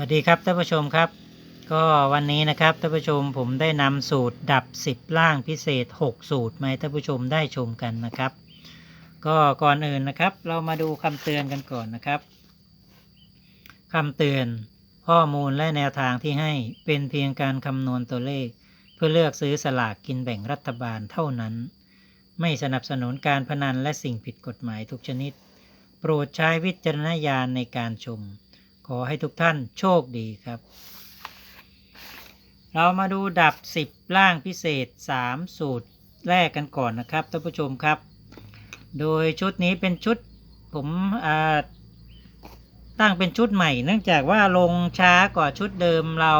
วัสดีครับท่านผู้ชมครับ ก็วันนี้นะครับท่านผู้ชมผมได้นำสูตรดับ 10 ล่างพิเศษ 6 สูตรมาให้ท่านผู้ชมได้ชมกันนะครับ ก็ก่อนอื่นนะครับ เรามาดูคำเตือนกันก่อนนะครับคำเตือนข้อมูลและแนวทางที่ให้เป็นเพียงการคำนวณตัวเลข เพื่อเลือกซื้อสลากกินแบ่งรัฐบาลเท่านั้น ไม่สนับสนุนการพนันและสิ่งผิดกฎหมายทุกชนิด โปรดใช้วิจารณญาณในการชม ขอให้ทุกท่านโชคดีครับ เรามาดูดับ 10 ล่างพิเศษ 3 สูตรแรกกันก่อนนะครับท่านผู้ชมครับ โดยชุดนี้เป็นชุดผมตั้งเป็นชุดใหม่ เนื่องจากว่าลงช้ากว่าชุดเดิมเรา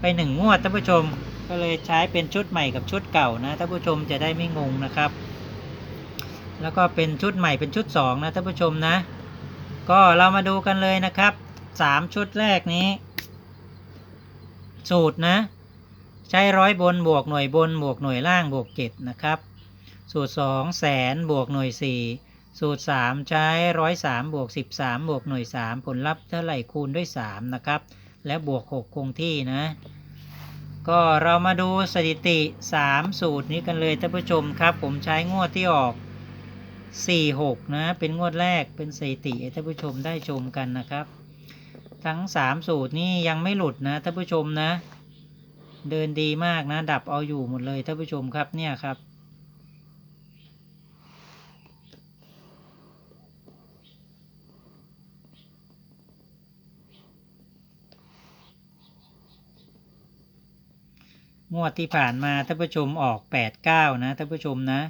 ไปหนึ่งงวดท่านผู้ชมก็เลยใช้เป็นชุดใหม่กับชุดเก่านะท่านผู้ชมจะได้ไม่งงนะครับ แล้วก็เป็นชุดใหม่เป็นชุด 2 นะท่านผู้ชมนะ ก็เรามาดูกันเลยนะครับ สามชุดแรกนี้ สูตรนะ ใช้ร้อยบนบวกหน่วยบนบวกหน่วยล่างบวกเจ็ดนะครับ สูตรสองแสนบวกหน่วยสี่สูตรสามใช้ร้อยสามบวกสิบสามบวกหน่วยสามผลลัพธ์เท่าไหร่คูณด้วยสามนะครับ และบวกหกคงที่นะ ก็เรามาดูสถิติ3สูตรนี้กันเลยท่านผู้ชมครับ ผมใช้งวดที่ออก4 6 นะ เป็นงวดแรกเป็นสถิติท่านผู้ชมได้ชมกันนะครับ ทั้ง3สูตรนี่ยังไม่หลุดนะท่านผู้ชมนะ เดินดีมากนะ ดับเอาอยู่หมดเลยท่านผู้ชมครับเนี่ยครับ งวดที่ผ่านมาท่านผู้ชมออก 8 9 นะท่านผู้ชมนะ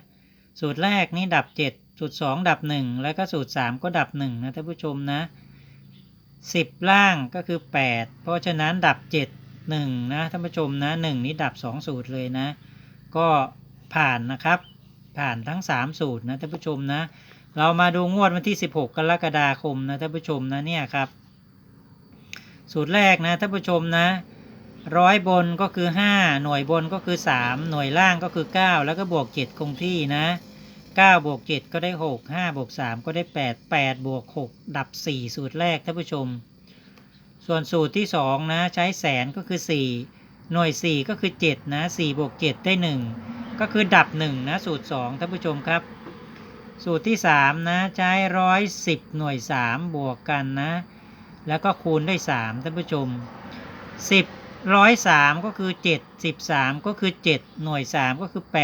สูตรแรกนี่ดับ 7 สูตร 2 ดับ 1 แล้วก็สูตร 3 ก็ดับ 1 นะท่านผู้ชมนะ 10 ล่างก็คือ 8 เพราะฉะนั้นดับ 7 1 นะท่านผู้ชมนะ 1 นี้ดับ 2 สูตรเลยนะ ก็ผ่านนะครับ ผ่านทั้ง 3 สูตรนะท่านผู้ชมนะ เรามาดูงวดวันที่ 16 กรกฎาคมนะท่านผู้ชมนะเนี่ยครับ สูตรแรกนะท่านผู้ชมนะร้อยบนก็คือ 5 หน่วยบนก็คือ 3 หน่วยล่างก็คือ 9 แล้วก็บวก 7 คงที่นะ 9บวก7ก็ได้ 6 5บวก3ก็ได้ 8 8บวก6ดับ 4 สูตรแรกท่านผู้ชม ส่วนสูตรที่ 2 นะใช้แสนก็คือ 4 หน่วย 4 ก็คือ 7 นะ4บวก7 ได้ 1 ก็คือดับ 1 นะ สูตร 2 ท่านผู้ชมครับ สูตรที่ 3 นะใช้ร้อยสิบหน่วย 3 บวกกันนะ แล้วก็คูณด้วย 3 ท่านผู้ชม 10ร้อยสามก็คือเจ็ดสิบสามก็คือเจ็ดหน่วยสามก็คือแ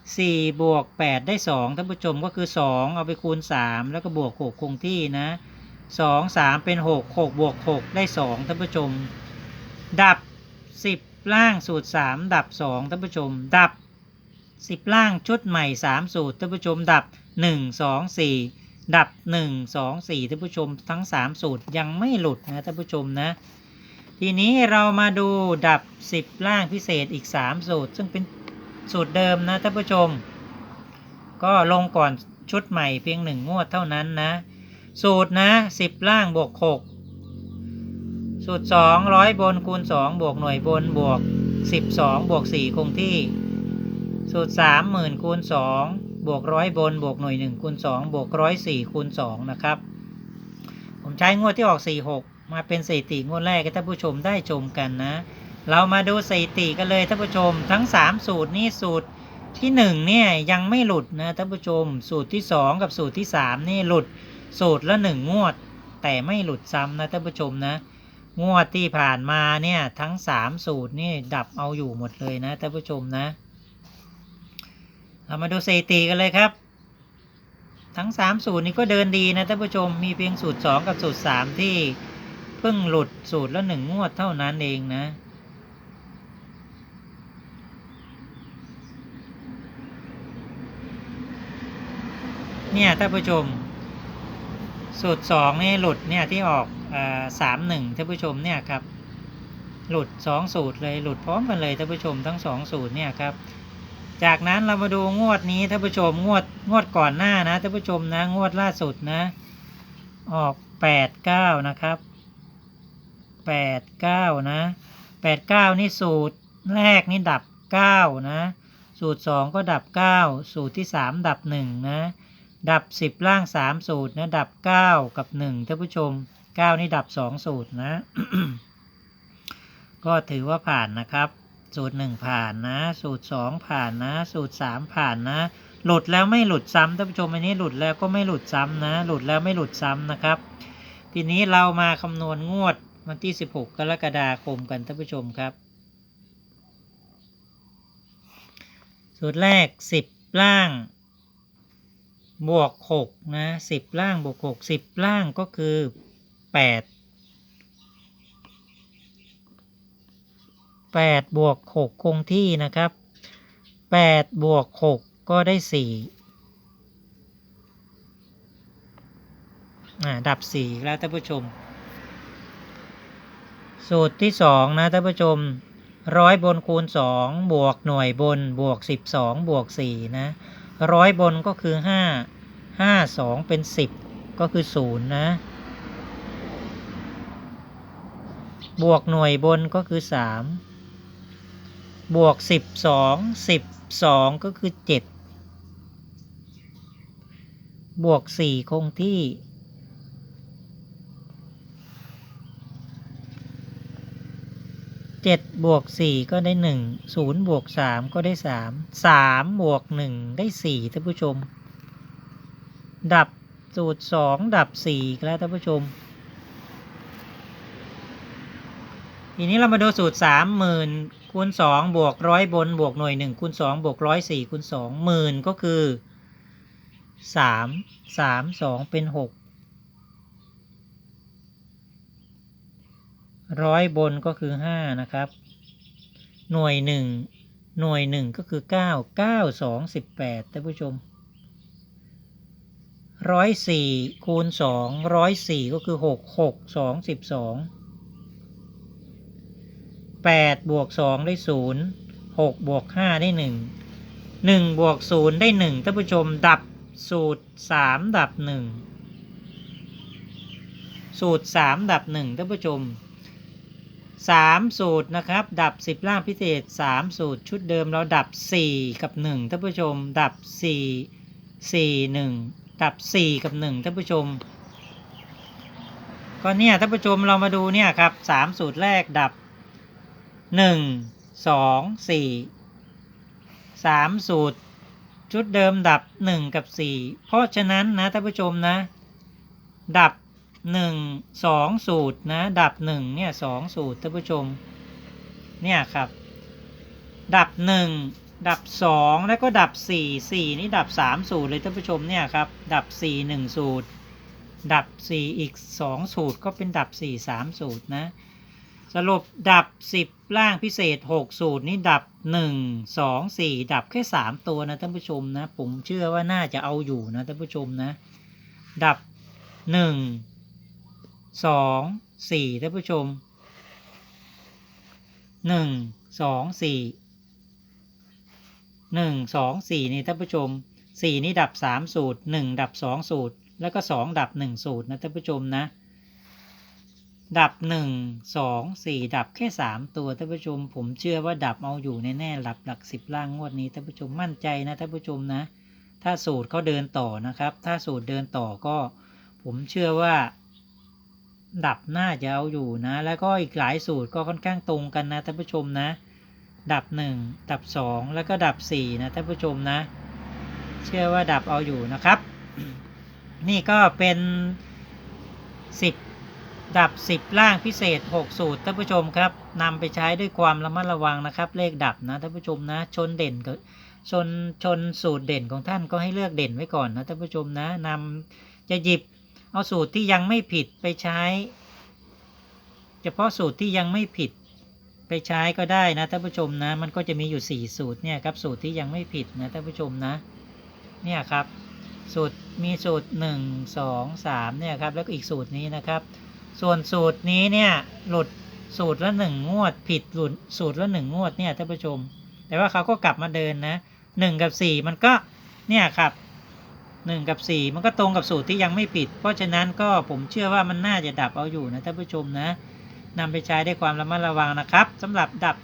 ปดสี่บวกแปดได้สองท่านผู้ชมก็คือสองเอาไปคูณสามแล้วก็บวกหกคงที่นะสองสามเป็นหกหกบวกหกได้สองท่านผู้ชม ดับสิบล่างสูตรสามดับสองท่านผู้ชม ดับสิบล่างชุดใหม่สามสูตร ท่านผู้ชม ดับหนึ่งสองสี่ดับหนึ่งสองสี่ท่านผู้ชม ทั้งสามสูตรยังไม่หลุดนะท่านผู้ชมนะทีนี้เรามาดูดับ 10 ล่างพิเศษอีก 3 สูตร ซึ่งเป็น สูตรเดิมนะท่านผู้ชม ก็ลงก่อนชุดใหม่เพียงหนึ่งงวดเท่านั้นนะ สูตรนะ10ล่างบวก6สูตร2ร้อยบนคูณ2บวกหน่วยบนบวก12บวก4คงที่ สูตร3 0,000คูณ2บวกร้อยบนบวกหน่วย1คูณ2บวกร้อยสี่คูณ2นะครับ ผมใช้งวดที่ออก46มาเป็นสถิติงวดแรกให้ท่านผู้ชมได้ชมกันนะ เรามาดูสถิติกันเลยท่านผู้ชมทั้ง 3 สูตรนี่สูตรที่1เนี่ยยังไม่หลุดนะท่านผู้ชม สูตรที่ 2 กับสูตรที่ 3 นี่หลุดสูตรละ 1 งวด แต่ไม่หลุดซ้ำนะท่านผู้ชมนะ งวดที่ผ่านมาเนี่ยทั้ง 3 สูตรนี่ดับเอาอยู่หมดเลยนะท่านผู้ชมนะเรามาดูสถิติกันเลยครับ ทั้ง 3 สูตรนี้ก็เดินดีนะท่านผู้ชมมีเพียงสูตร 2 กับสูตร 3 ที่เพิ่งหลุดสูตรละหนึ่งงวดเท่านั้นเองนะ เนี่ยท่านผู้ชม สูตร2นี่หลุดเนี่ยที่ออกสามหนึ่งท่านผู้ชมเนี่ยครับ หลุด2สูตรเลยหลุดพร้อมกันเลยท่านผู้ชมทั้ง2สูตรเนี่ยครับ จากนั้นเรามาดูงวดนี้ท่านผู้ชมงวดงวดก่อนหน้านะท่านผู้ชมนะงวดล่าสุดนะ ออกแปดเก้านะครับแปดเก้านะแปดเก้านี่สูตรแรกนี่ดับเก้านะสูตรสองก็ดับเก้าสูตรที่สามดับหนึ่งนะ ดับสิบล่างสามสูตรนะ ดับเก้ากับหนึ่งท่านผู้ชมเก้านี่ดับสองสูตรนะ ก็ถือว่าผ่านนะครับ สูตรหนึ่งผ่านนะ สูตรสองผ่านนะ สูตรสามผ่านนะ หลุดแล้วไม่หลุดซ้ำท่านผู้ชมอันนี้หลุดแล้วก็ไม่หลุดซ้ำนะ หลุดแล้วไม่หลุดซ้ำนะครับ ทีนี้เรามาคำนวณงวดวันที่ 16 กรกฎาคมกันท่านผู้ชมครับ สูตรแรก 10 ล่าง บวก6นะ10ล่างบวก6 10ล่างก็คือ8 8บวก6คงที่นะครับ8บวก6ก็ได้4อ่าดับ4แล้วท่านผู้ชม สูตรที่2นะท่านผู้ชมร้อยบนคูณ2บวกหน่วยบนบวก12บวก4นะ ร้อยบนก็คือ 5 5 2 เป็น 10 ก็คือ 0 นะ บวกหน่วยบนก็คือ 3 บวก 12 12 ก็คือ 7 บวก 4 คงที่ เจ็ดบวกสี่ก็ได้หนึ่งศูนย์บวกสามก็ได้สามสามบวกหนึ่งได้สี่ท่านผู้ชม ดับสูตรสองดับสี่แล้วท่านผู้ชม ทีนี้เรามาดูสูตรสามหมื่นคูณสองบวกร้อยบนบวกหน่วยหนึ่งคูณสองบวกร้อยสี่คูณสองหมื่นก็คือสามสามสองเป็นหก ร้อยบนก็คือห้านะครับ หน่วยหนึ่งหน่วยหนึ่งก็คือเก้าเก้าสองสิบแปดท่านผู้ชมร้อยสี่คูณสองร้อยสี่ก็คือหกหกสองสิบสองแปดบวกสองได้ศูนย์หกบวกห้าได้หนึ่งหนึ่งบวกศูนย์ได้หนึ่งท่านผู้ชมดับสูตรสามดับหนึ่งสูตรสามดับหนึ่งท่านผู้ชม สามสูตรนะครับ ดับสิบล่างพิเศษสามสูตรชุดเดิมเราดับสี่กับหนึ่งท่านผู้ชม ดับสี่สี่หนึ่งดับสี่กับหนึ่งท่านผู้ชม ก็เนี่ยท่านผู้ชมเรามาดูเนี่ยครับสามสูตรแรกดับหนึ่งสองสี่สามสูตร ชุดเดิมดับหนึ่งกับสี่เพราะฉะนั้นนะท่านผู้ชมนะ ดับ หนึ่งสองสูตรนะ ดับหนึ่งเนี่ยสองสูตรท่านผู้ชม เนี่ยครับ ดับหนึ่งดับสองแล้วก็ดับสี่สี่นี่ดับสามสูตรเลยท่านผู้ชมเนี่ยครับ ดับสี่หนึ่งสูตร ดับสี่อีกสองสูตรก็เป็นดับสี่สามสูตรนะสรุปดับสิบล่างพิเศษหกสูตรนี่ดับหนึ่งสองสี่ดับแค่สามตัวนะท่านผู้ชมนะ ผมเชื่อว่าน่าจะเอาอยู่นะท่านผู้ชมนะ ดับหนึ่ง สองสี่ท่านผู้ชมหนึ่งสองสี่หนึ่งสองสี่นี่ท่านผู้ชมสี่นี่ดับสามสูตรหนึ่งดับสองสูตร แล้วก็สองดับหนึ่งสูตรนะท่านผู้ชมนะ ดับหนึ่งสองสี่ดับแค่สามตัวท่านผู้ชม ผมเชื่อว่าดับเอาอยู่แน่ๆหลับหลักสิบล่างงวดนี้ท่านผู้ชมมั่นใจนะท่านผู้ชมนะ ถ้าสูตรเขาเดินต่อนะครับ ถ้าสูตรเดินต่อก็ ผมเชื่อว่า ดับน่าจะเอาอยู่นะ แล้วก็อีกหลายสูตรก็ค่อนข้างตรงกันนะท่านผู้ชมนะ ดับหนึ่งดับสองแล้วก็ดับสี่นะท่านผู้ชมนะ เชื่อว่าดับเอาอยู่นะครับ นี่ก็เป็นสิบดับสิบล่างพิเศษหกสูตรท่านผู้ชมครับนำไปใช้ด้วยความระมัดระวังนะครับ เลขดับนะท่านผู้ชมนะ ชนเด่นก็ชนชนสูตรเด่นของท่านก็ให้เลือกเด่นไว้ก่อนนะท่านผู้ชมนะนำจะหยิบ เอาสูตรที่ยังไม่ผิดไปใช้ เฉพาะสูตรที่ยังไม่ผิดไปใช้ก็ได้นะท่านผู้ชมนะ มันก็จะมีอยู่สี่สูตรเนี่ยครับสูตรที่ยังไม่ผิดนะท่านผู้ชมนะเนี่ยครับสูตรมีสูตรหนึ่งสองสามเนี่ยครับแล้วก็อีกสูตรนี้นะครับ ส่วนสูตรนี้เนี่ยหลุดสูตรละหนึ่งงวด ผิดหลุดสูตรละหนึ่งงวดเนี่ยท่านผู้ชม แต่ว่าเขาก็กลับมาเดินนะหนึ่งกับสี่มันก็เนี่ยครับ 1 กับ 4 มันก็ตรงกับสูตรที่ยังไม่ผิด เพราะฉะนั้นก็ผมเชื่อว่ามันน่าจะดับเอาอยู่นะท่านผู้ชมนะนำไปใช้ได้ความระมัดระวังนะครับสำหรับดับ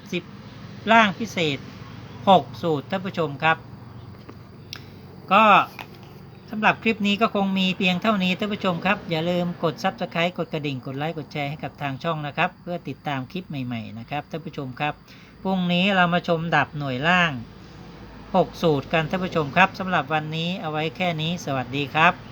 10ร่างพิเศษ 6 สูตรท่านผู้ชมครับ ก็สำหรับคลิปนี้ก็คงมีเพียงเท่านี้ท่านผู้ชมครับ อย่าลืมกด Subscribe กดกระดิ่ง กดไลค์กดแชร์ให้กับทางช่องนะครับ เพื่อติดตามคลิปใหม่ ๆ นะครับท่านผู้ชมครับพรุ่งนี้เรามาชมดับหน่วยล่าง 6 สูตรกันท่านผู้ชมครับสำหรับวันนี้เอาไว้แค่นี้สวัสดีครับ